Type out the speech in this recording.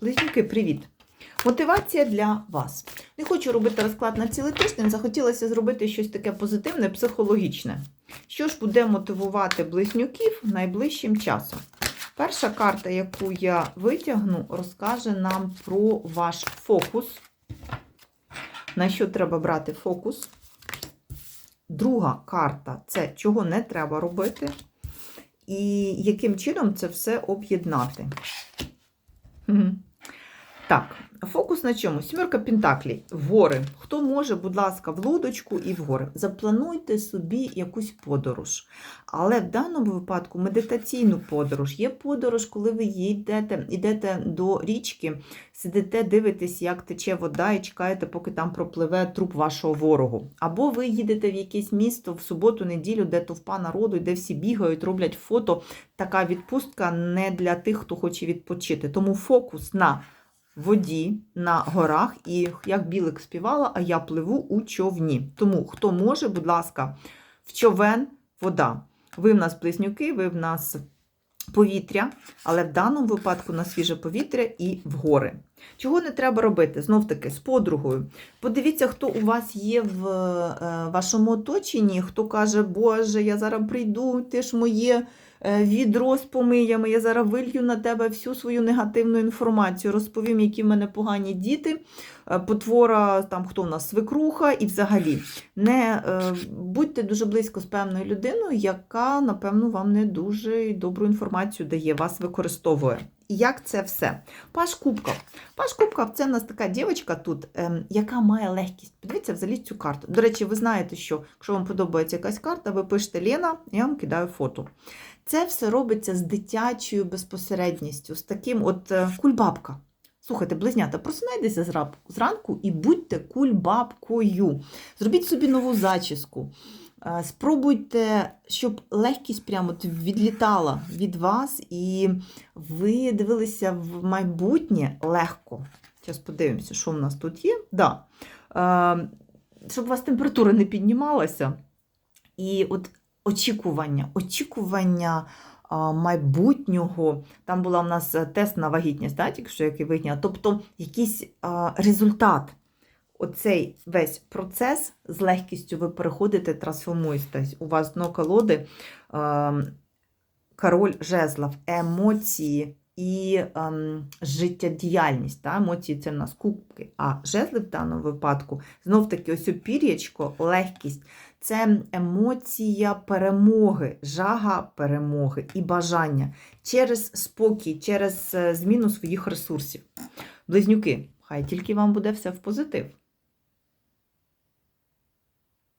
Близнюки, привіт! Мотивація для вас. Не хочу робити розклад на цілий тиждень, захотілося зробити щось таке позитивне, психологічне. Що ж буде мотивувати близнюків найближчим часом? Перша карта, яку я витягну, розкаже нам про ваш фокус. На що треба брати фокус? Друга карта це чого не треба робити, і яким чином це все об'єднати. Так, фокус на чому? Сімерка Пентаклей. Гори. Хто може, будь ласка, в лодочку і в гори. Заплануйте собі якусь подорож. Але в даному випадку медитаційну подорож. Є подорож, коли ви йдете, йдете до річки, сидите, дивитесь, як тече вода, і чекаєте, поки там пропливе труп вашого ворогу. Або ви їдете в якесь місто в суботу, неділю, де товпа народу, де всі бігають, роблять фото. Така відпустка не для тих, хто хоче відпочити. Тому фокус на воді, на горах, і як білик співала, а я пливу у човні. Тому хто може, будь ласка, в човен вода. Ви в нас близнюки, ви в нас повітря, але в даному випадку на свіже повітря і в гори. Чого не треба робити? Знов таки, з подругою. Подивіться, хто у вас є в е, вашому оточенні, хто каже, Боже, я зараз прийду, ти ж моє е, відро з помиями, я зараз вилью на тебе всю свою негативну інформацію, розповім, які в мене погані діти, е, потвора, там хто у нас свекруха, і взагалі не е, будьте дуже близько з певною людиною, яка, напевно, вам не дуже добру інформацію дає, вас використовує. Як це все? Паш Кубков. Паш Кубков це в нас така дівчинка тут, ем, яка має легкість. Подивіться взагалі цю карту. До речі, ви знаєте, що якщо вам подобається якась карта, ви пишете Лена, я вам кидаю фото. Це все робиться з дитячою безпосередністю, з таким от е, кульбабка. Слухайте, близнята, просинайтеся зранку і будьте кульбабкою. Зробіть собі нову зачіску. Е, Спробуйте, щоб легкість прямо відлітала від вас, і ви дивилися в майбутнє легко. Зараз подивимося, що в нас тут є. Да. Е, Щоб у вас температура не піднімалася. І от очікування, очікування майбутнього. Там була в нас е, тест на вагітність, да, тільки що який вигняла. Тобто якийсь результат. Оцей весь процес з легкістю ви переходите, трансформуєтесь. У вас дно колоди е, король жезлов, емоції і ем, життєдіяльність. Та? Емоції це в нас кубки, а жезли в даному випадку знов таки ось опір'ячко, легкість. Це емоція перемоги, жага перемоги і бажання через спокій, через е, зміну своїх ресурсів. Близнюки, хай тільки вам буде все в позитив.